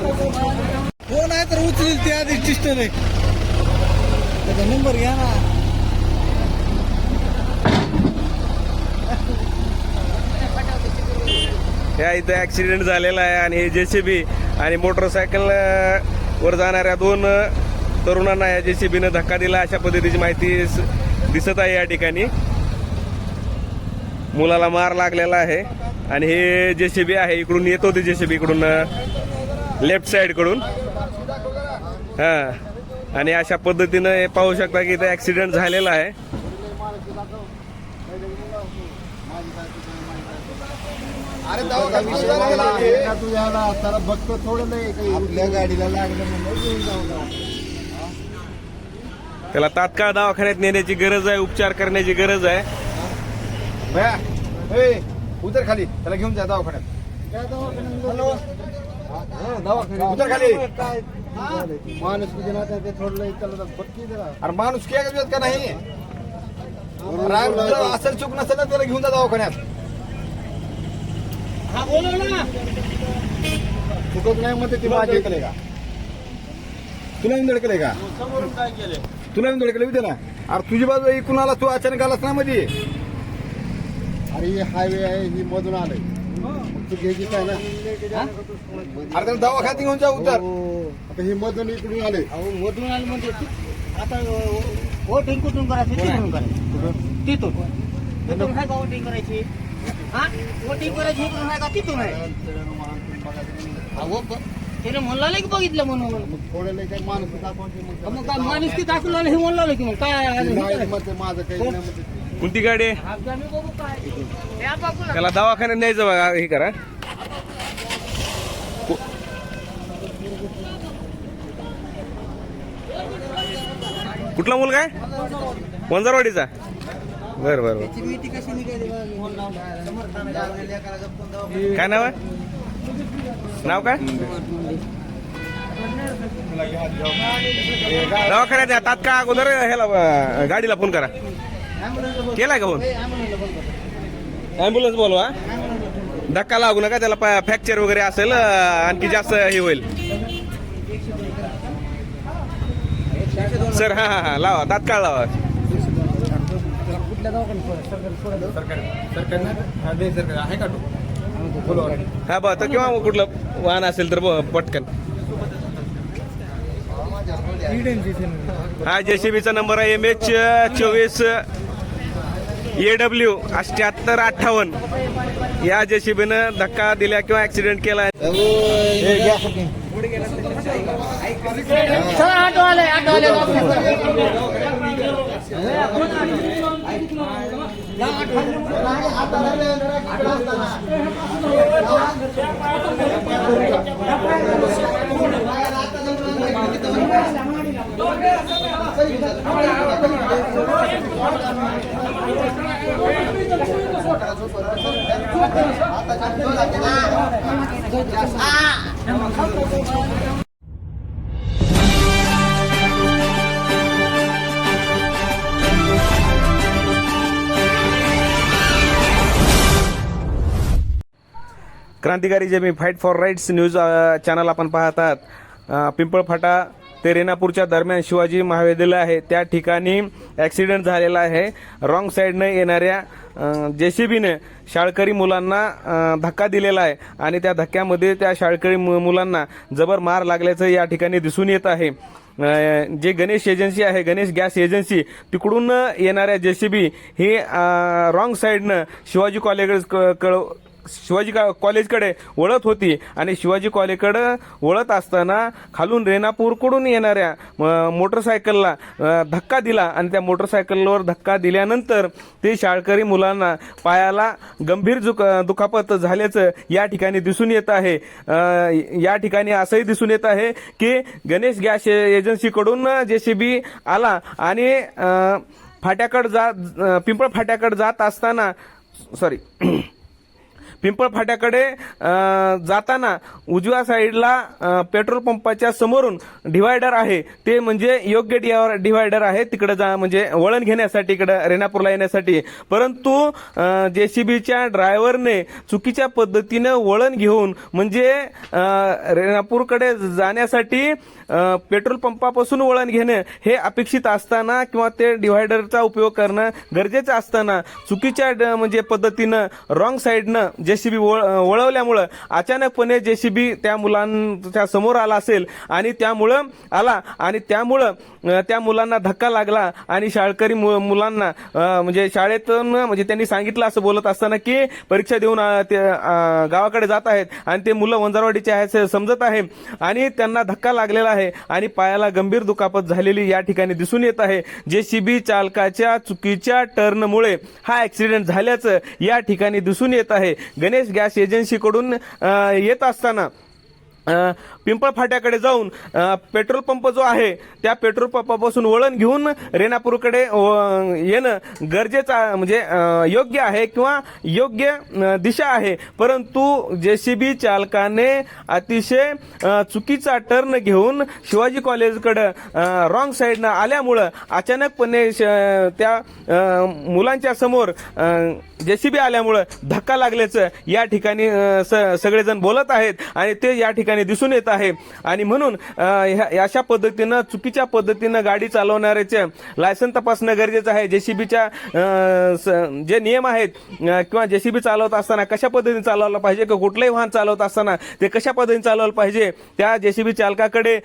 कोण आहे तर उचलील ते आधी सिस्टर आहे त्याचा नंबर घ्या ना. ह्या इथं ऍक्सिडेंट झालेला आहे आणि हे जेसीबी आणि मोटरसायकल वर जाणाऱ्या दोन तरुणांना या जेसीबीनं धक्का दिला. अशा पद्धतीची माहिती दिसत आहे या ठिकाणी. मुलाला मार लागलेला आहे आणि हे जेसीबी आहे. इकडून येत सी बी इकडून लेफ्ट साइडकडून. हा. आणि अशा पद्धतीनं हे पाहू शकता की इथं ॲक्सिडेंट झालेला आहे. अरे त्याला बघतो थोडं नाही काही. आपल्या गाडीला लागलं म्हणून घेऊन जाऊ त्याला तात्काळ दवाखान्यात नेण्याची गरज आहे उपचार करण्याची गरज आहे. भया उतर खाली. त्याला घेऊन जा दवाखान्यात. उतर खाली. माणूस तुझ्या नात्यात ते थोडं त्याला जरा अरे माणूस काय का का नाही? असेल चूक नसेल ना त्याला घेऊन जा दवाखान्यात. चुकत नाही म्हणते ती माझी ऐकले का? तुला येऊन धडकले का तुला येऊन धडकले त्याला अरे तुझी बाजू ऐकून आला तू अचानक आलास ना मध्ये अरे ही हायवे आहे ही मधून आलंय. तू घ्यायची काय ना. अरे त्याला दवाखान्यात घेऊन जा उतर. आता ही मधून इकडून आले अहो मधून आलं म्हणजे आता वोटिंग कुठून करायची? तिथून करायची. तिथून. काय का वोटिंग करायची? हा वोटिंग करायची इकडून आहे का तिथून आहे? म्हणलं की बघितलं म्हणून? मग काय माणूस की दाखवलं हे म्हणलं की मग? काय हे कोणती गाडी आहे? आज आम्ही बघू काय. त्या बाजूला त्याला दवाखान्यात न्यायचं बघा हे करा. कुठला मुलगा आहे? वंजारवाडीचा? बर बर काय नाव आहे? नाव काय? दवाखान्यात या तात्काळ अगोदर ह्याला गाडीला फोन करा. केलाय का फोन ॲम्ब्युलन्स बोलवा. धक्का लागू नका त्याला फ्रॅक्चर वगैरे असेल आणखी जास्त हे होईल. सर हा हा हा लावा तात्काळ लावा. हा बा तर किंवा कुठलं वाहन असेल तर ब- पटकन. हा जेसीबीचा नंबर आहे एम एच चोवीस ए डब्ल्यू अठ्याहत्तर अठ्ठावन्न. या जेसीबीनं धक्का दिल्या किंवा ऍक्सिडेंट केला. चला ऑटो आले ऑटो आले क्रांतिकारी जे मी fight for rights news channel आपण पाहतात पिंपळफाटा ते रेणापूरच्या दरम्यान शिवाजी महाविद्यालय आहे. त्या ठिकाणी ॲक्सिडेंट झालेला आहे. रॉंग साईडनं येणाऱ्या जे सी बीने शाळकरी मुलांना धक्का दिलेला आहे आणि त्या धक्क्यामध्ये त्या शाळकरी मु- मुलांना जबर मार लागल्याचं या ठिकाणी दिसून येत आहे. जे गणेश एजन्सी आहे गणेश गॅस एजन्सी तिकडून येणाऱ्या जे सी बी ही रॉंग साईडनं शिवाजी कॉलेज कळ शिवाजी का- कॉलेजकडे वळत होती आणि शिवाजी कॉलेजकडं वळत असताना खालून रेणापूरकडून येणाऱ्या म- मोटरसायकलला धक्का दिला आणि त्या मोटरसायकलवर धक्का दिल्यानंतर ते शाळकरी मुलांना पायाला गंभीर जुक दुखापत झाल्याचं या ठिकाणी दिसून येत आहे. या ठिकाणी असंही दिसून येत आहे की गणेश गॅस एजन्सीकडून जेसीबी आला आणि अ, फाट्याकडे जात पिंपळ फाट्याकडे जात असताना सॉरी पिंपळ फाट्याकडे जाताना उजव्या साईडला पेट्रोल पंपाच्या समोरून डिवायडर आहे. ते म्हणजे योग्य डिवायडर आहे. तिकडे जा म्हणजे वळण घेण्यासाठी इकडे रेणापूरला येण्यासाठी. परंतु जेसीबीच्या ड्रायव्हरने चुकीच्या पद्धतीनं वळण घेऊन म्हणजे रेणापूरकडे जाण्यासाठी पेट्रोल पंपापासून वळण घेणं हे अपेक्षित असताना किंवा ते डिव्हायडरचा उपयोग करणं गरजेचं असताना चुकीच्या ड- म्हणजे पद्धतीनं रॉंग साईडनं जे जेसीबी वळवल्यामुळं अचानकपणे जेसीबी त्या मुलांच्या समोर आला असेल आणि त्यामुळं आला आणि त्यामुळं त्या मुलांना धक्का लागला आणि शाळकरी मु- मुलांना म्हणजे शाळेतून म्हणजे त्यांनी सांगितलं असं बोलत असताना की परीक्षा देऊन ते गावाकडे जात आहेत आणि ते मुलं वंजारवाडीचे आहेत समजत आहे आणि त्यांना धक्का लागलेला आहे आणि पायाला गंभीर दुखापत झालेली या ठिकाणी दिसून येत आहे. जेसीबी चालकाच्या चुकीच्या टर्नमुळे हा ऍक्सिडेंट झाल्याचं या ठिकाणी दिसून येत आहे. गणेश गॅस एजन्सीकडून येत असताना पिंपळ फाट्याकडे जाऊन पेट्रोल पंप जो आहे त्या पेट्रोल पंपापासून वळण घेऊन रेणापूरकडे येणं गरजेचं म्हणजे योग्य आहे किंवा योग्य दिशा आहे. परंतु जेसीबी चालकाने अतिशय चुकीचा टर्न घेऊन शिवाजी कॉलेजकडं रॉंग साईडनं आल्यामुळं अचानकपणे श- त्या मुलांच्या समोर जेसीबी आल्यामुळं धक्का लागल्याचं या ठिकाणी स- सगळेजण बोलत आहेत आणि ते या ठिकाणी दिसून येत आहे. आणि म्हणून ह्या- अशा पद्धतीनं चुकीच्या पद्धतीनं गाडी चालवणाऱ्याचे लायसन तपासणं गरजेचं आहे. जेसीबीच्या जे नियम आहेत किंवा जेसीबी चालवत असताना कशा पद्धतीने चालवलं पाहिजे किंवा कुठलंही वाहन चालवत असताना ते कशा पद्धतीने चालवलं पाहिजे त्या जेसीबी चालकाकडे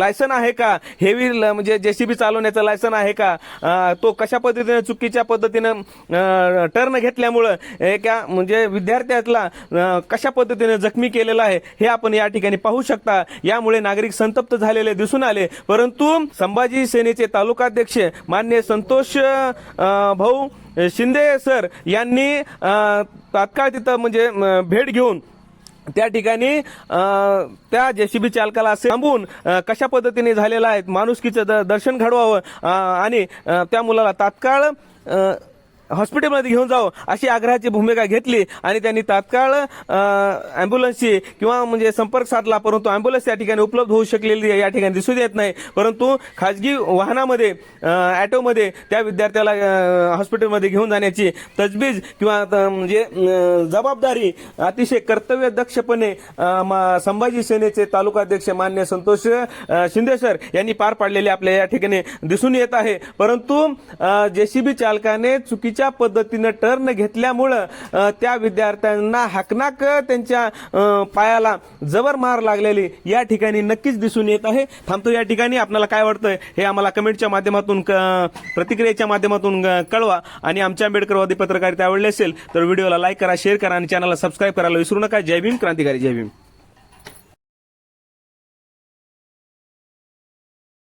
लायसन आहे का? हेवी म्हणजे जेसीबी चालवण्याचं लायसन आहे का? तो कशा पद्धतीने चुकीच्या पद्धतीनं टर्न घेतल्यामुळं एका म्हणजे विद्यार्थ्यातला कशा पद्धतीने जखमी केलेला आहे हे आपण या ठिकाणी पाहू शकता. यामुळे नागरिक संतप्त झालेले दिसून आले. परंतु संभाजी सेनेचे तालुकाध्यक्ष मान्य संतोष भाऊ शिंदे सर यांनी तात्काळ तिथं म्हणजे भेट घेऊन त्या ठिकाणी त्या जेसीबी चालकाला असे थांबून कशा पद्धतीने झालेला आहे माणुसकीचं द- दर्शन घडवावं आणि त्या मुलाला तात्काळ हॉस्पिटलमध्ये घेऊन जावं अशी आग्रहाची भूमिका घेतली आणि त्यांनी तात्काळ अँब्युलन्सची किंवा म्हणजे संपर्क साधला परंतु अँब्युलन्स त्या ठिकाणी उपलब्ध होऊ शकलेली या ठिकाणी दिसून येत नाही. परंतु खाजगी वाहनामध्ये ॲटोमध्ये त्या विद्यार्थ्याला हॉस्पिटलमध्ये घेऊन जाण्याची तजबीज किंवा म्हणजे जबाबदारी अतिशय कर्तव्यदक्षपणे मा- संभाजी सेनेचे तालुकाध्यक्ष मान्य संतोष शिंदे सर यांनी पार पाडलेले आपल्या या ठिकाणी दिसून येत आहे. परंतु जेसीबी चालकाने चुकीच्या पद्धतीनं टर्न घेतल्यामुळं त्या विद्यार्थ्यांना हाकनाक त्यांच्या पायाला जबर मार लागलेली या ठिकाणी नक्कीच दिसून येत आहे. थांबतो या ठिकाणी आपल्याला काय वाटतंय हे आम्हाला कमेंटच्या माध्यमातून क- प्रतिक्रियेच्या माध्यमातून कळवा. आणि आमच्या आंबेडकरवादी पत्रकारिता आवडली असेल तर व्हिडिओला लाईक करा शेअर करा आणि चॅनलला सबस्क्राईब करायला विसरू नका. जय भीम क्रांतिकारी जय भीम.